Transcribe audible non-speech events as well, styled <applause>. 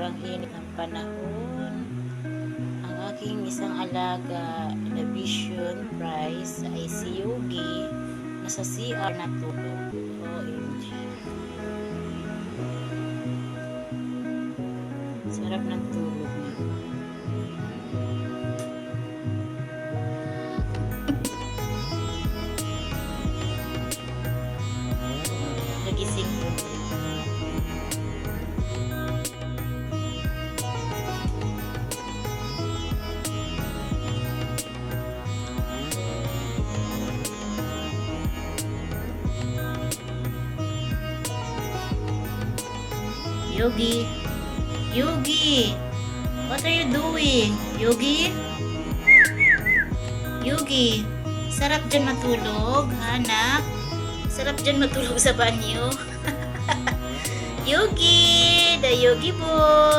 sobrang init ng panahon. Ang aking isang alaga na Vision Price ay si Yogi nasa CR na tulog. OMG. Sarap ng tulog niya. Nagising ko. Yogi. Yogi. What are you doing? Yogi? Yogi. Sarap dyan matulog, anak. Sarap dyan matulog sa banyo. <laughs> Yogi! The Yogi boy!